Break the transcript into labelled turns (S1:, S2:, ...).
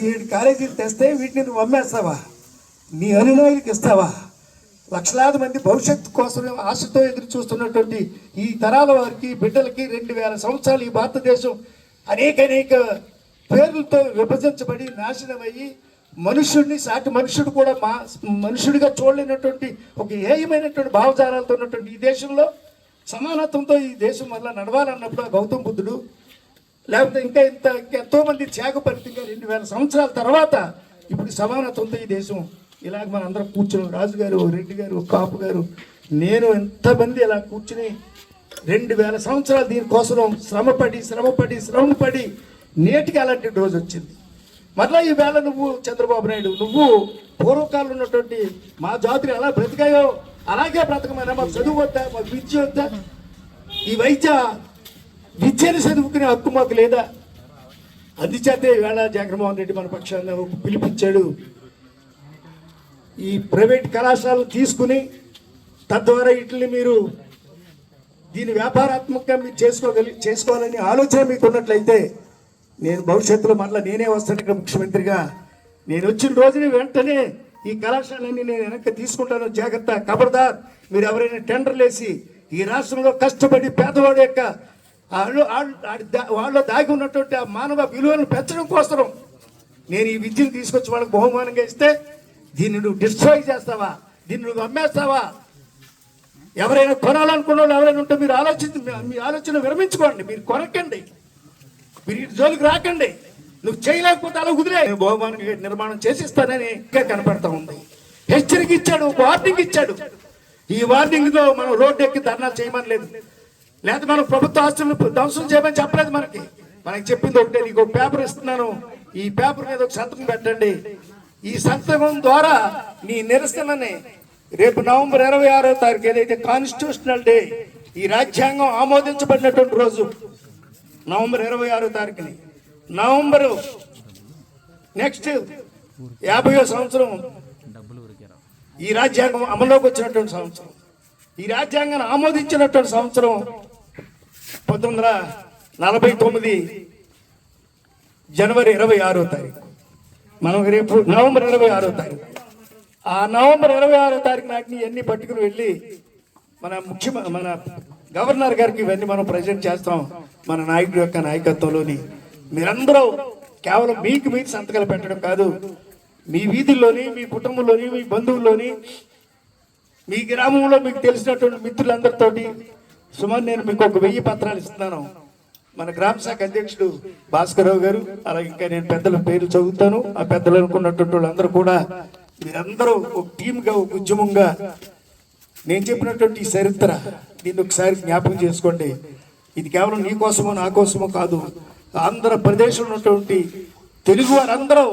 S1: పదిహేడు కాలేజీలు తెస్తే వీటిని నువ్వు అమ్మేస్తావా? నీ అనునాయులకు ఇస్తావా? లక్షలాది మంది భవిష్యత్తు కోసం ఆశతో ఎదురు చూస్తున్నటువంటి ఈ తరాల వారికి బిడ్డలకి రెండు వేల సంవత్సరాలు ఈ భారతదేశం అనేక అనేక పేర్లతో విభజించబడి నాశనం అయ్యి మనుషుడిని సాటి మనుషుడు కూడా మా మనుషుడిగా చూడలేనటువంటి ఒక ఏయమైనటువంటి భావజాలాలతో ఉన్నటువంటి ఈ దేశంలో సమానత్వంతో ఈ దేశం వల్ల నడవాలన్నప్పుడు గౌతమ్ బుద్ధుడు లేకపోతే ఇంకా ఇంత ఇంకా ఎంతో మంది త్యాగపరితంగా రెండు వేల సంవత్సరాల తర్వాత ఇప్పుడు సమానత్వంతో ఈ దేశం. ఇలాగ మన అందరం కూర్చుని రాజుగారు రెడ్డి గారు కాపు గారు నేను ఎంతమంది ఇలా కూర్చుని రెండు వేల సంవత్సరాలు దీనికోసం శ్రమపడి శ్రమపడి శ్రమపడి నేటికి అలాంటి రోజు వచ్చింది. మరలా ఈ వేళ నువ్వు చంద్రబాబు నాయుడు నువ్వు పూర్వకాలంలో ఉన్నటువంటి మా జాతులు ఎలా బ్రతికాయో అలాగే బ్రతకమైనా మాకు చదువు వద్దా మాకు విద్య వద్దా? ఈ వైద్య విద్యను చదువుకునే హక్కు మాకు లేదా? అందుచేతే ఈవేళ జగన్మోహన్ రెడ్డి మన పక్షాన పిలిపించాడు. ఈ ప్రైవేట్ కళాశాలలు తీసుకుని తద్వారా వీటిని మీరు దీని వ్యాపారాత్మకంగా మీరు చేసుకోగలి చేసుకోవాలని ఆలోచన మీకు ఉన్నట్లయితే నేను భవిష్యత్తులో మళ్ళీ నేనే వస్తాను ఇక్కడ ముఖ్యమంత్రిగా. నేను వచ్చిన రోజున వెంటనే ఈ కళాశాలన్నీ నేను వెనక్కి తీసుకుంటాను. జాగ్రత్త కబర్దార్. మీరు ఎవరైనా టెండర్లు వేసి ఈ రాష్ట్రంలో కష్టపడి పేదవాడి యొక్క వాళ్ళు వాళ్ళు దాగి ఉన్నటువంటి ఆ మానవ విలువలను పెంచడం కోసం నేను ఈ విద్యను తీసుకొచ్చి వాళ్ళకి బహుమానంగా ఇస్తే దీన్ని నువ్వు డిస్ట్రాయ్ చేస్తావా? దీన్ని నువ్వు అమ్మేస్తావా? ఎవరైనా కొనాలనుకున్న వాళ్ళు ఎవరైనా ఉంటే మీరు ఆలోచించి మీ ఆలోచన విరమించుకోండి. మీరు కొనకండి. మీరు ఇటు జోలికి రాకండి. నువ్వు చేయలేకపోతే అలా కుదిరే బహుమానం నిర్మాణం చేసిస్తానని ఇంకా కనపడతా ఉంది. హెచ్చరిక ఇచ్చాడు వార్నింగ్ ఇచ్చాడు. ఈ వార్టింగ్లో మనం రోడ్డు ఎక్కి ధర్నాలు చేయమని లేదు లేదా మనం ప్రభుత్వ ఆస్తులు ధ్వంసం చేయమని చెప్పలేదు మనకి. మనకి చెప్పింది ఒకటే నీకు ఒక పేపర్ ఇస్తున్నాను. ఈ పేపర్ మీద ఒక సంతకం పెట్టండి. ఈ సంతకం ద్వారా నీ నిరసనని రేపు నవంబర్ ఇరవై ఆరో తారీఖు ఏదైతే కాన్స్టిట్యూషనల్ డే ఈ రాజ్యాంగం ఆమోదించబడినటువంటి రోజు నవంబర్ ఇరవై ఆరో తారీఖుని. నవంబరు నెక్స్ట్ యాభయో సంవత్సరం ఈ రాజ్యాంగం అమల్లోకి వచ్చినటువంటి సంవత్సరం. ఈ రాజ్యాంగాన్ని ఆమోదించినటువంటి సంవత్సరం పంతొమ్మిది వందల నలభై తొమ్మిది జనవరి ఇరవై ఆరో తారీఖు. మనం రేపు నవంబర్ ఇరవై ఆరో తారీఖు. ఆ నవంబర్ ఇరవై ఆరో తారీఖు నాటిని ఇవన్నీ పట్టుకుని వెళ్ళి మన ముఖ్య మన గవర్నర్ గారికి ఇవన్నీ మనం ప్రజెంట్ చేస్తాం మన నాయకుడి యొక్క నాయకత్వంలోని. మీరందరూ కేవలం మీకు మీరు సంతకాలు పెట్టడం కాదు మీ వీధుల్లోని మీ కుటుంబంలోని మీ బంధువుల్లోని మీ గ్రామంలో మీకు తెలిసినటువంటి మిత్రులందరితోటి సుమారు నేను మీకు ఒక వెయ్యి పత్రాలు ఇస్తున్నాను. మన గ్రామ శాఖ అధ్యక్షుడు భాస్కరరావు గారు అలాగే ఇంకా నేను పెద్దల పేర్లు చదువుతాను. ఆ పెద్దలు అనుకున్నటువంటి వాళ్ళందరూ కూడా మీరందరూ ఒక టీమ్గా ఒక ఉద్యమంగా నేను చెప్పినటువంటి చరిత్ర దీన్ని ఒకసారి జ్ఞాపకం చేసుకోండి. ఇది కేవలం నీ కోసమో నా కోసమో కాదు. ఆంధ్రప్రదేశ్లో ఉన్నటువంటి తెలుగు వారందరూ